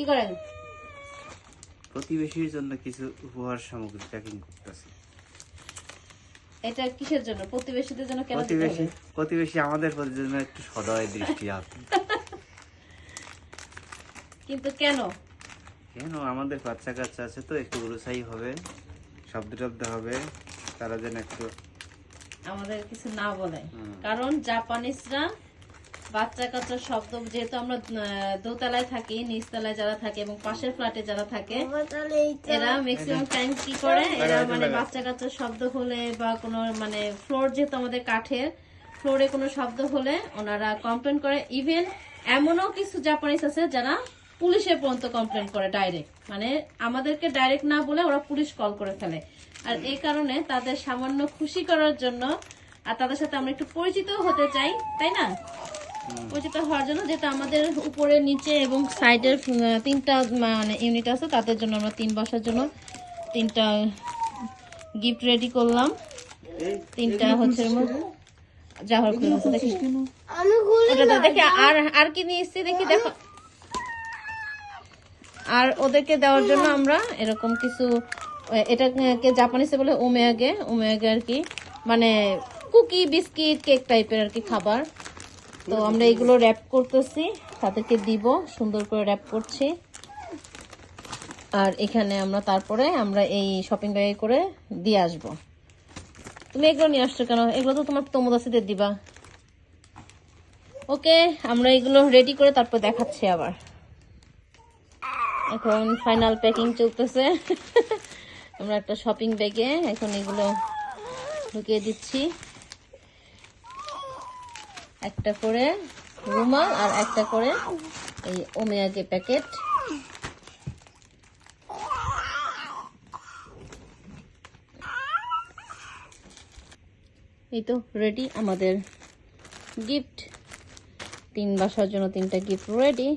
কি করেন? প্রতিবেশীর জন্য কিছু উপহার সামগ্রী প্যাকিং করতেছি। এটা কিসের জন্য? প্রতিবেশীদের জন্য কেন প্রতিবেশী প্রতিবেশী আমাদের প্রতি জন্য একটু সদয় দৃষ্টি আছে কিন্তু কেন? কেন? আমাদের বাচ্চা কাচ্চা আছে তো একটু উলুসাই হবে শব্দ টব্দ হবে তারা যেন একটু আমাদের কিছু না বলে। কারণ জাপানিজরা বাচ্চা কাচ্চা শব্দ যেহেতু আমরা দোতলায় থাকি নিচতলায় যারা থাকে এবং পাশের ফ্ল্যাটে যারা থাকে এরা ম্যাক্সিমাম টাইম কি করে? এরা মানে বাচ্চা কাচ্চার শব্দ হলে বা কোনো মানে ফ্লোর যেহেতু আমাদের কাঠের ফ্লোরে কোনো শব্দ হলে ওনারা কমপ্লেন করে। ইভেন এমনও কিছু জাপানিজ আছে যারা পুলিশে পর্যন্ত কমপ্লেন করে ডাইরেক্ট মানে আমাদেরকে ডাইরেক্ট না বলে ওরা পুলিশ কল করে ফেলে। আর এই কারণে তাদের সামান্য খুশি করার জন্য আর তাদের সাথে আমরা একটু পরিচিত হতে চাই তাই না? পরিচিত হওয়ার জন্য যেটা আমাদের উপরে নিচে এবং সাইডের তিনটা মানে ইউনিট আছে তাদের জন্য আমরা তিন বসার জন্য তিনটা গিফট রেডি করলাম। তিনটা হচ্ছে এর খুলে আছে দেখি। ওটা দেখি আর আর কি নিয়ে এসছি দেখি দেখো। আর ওদেরকে দেওয়ার জন্য আমরা এরকম কিছু এটাকে জাপানিসে বলে ওমেয়াগে ওমেয়াগে আর কি মানে কুকি বিস্কিট কেক টাইপের আর কি খাবার। তো আমরা এগুলো র্যাপ করতেছি। তাদেরকে দিব, সুন্দর করে র্যাপ করছি। আর এখানে আমরা তারপরে আমরা এই শপিং ব্যাগে করে দিয়ে আসব। তুমি এগুলো নিয়ে আসছো কেন? এগুলো তো তোমার তোমদাসিদের দিবা। ওকে, আমরা এগুলো রেডি করে তারপর দেখাচ্ছি আবার। এখন ফাইনাল প্যাকিং চলতেছে। আমরা একটা শপিং ব্যাগে এখন এগুলো ঢুকিয়ে দিচ্ছি। একটা করে রুমাল আর একটা করে এই ওমিয়াগে প্যাকেট। এই তো রেডি আমাদের গিফট তিন বাসার জন্য তিনটা গিফট রেডি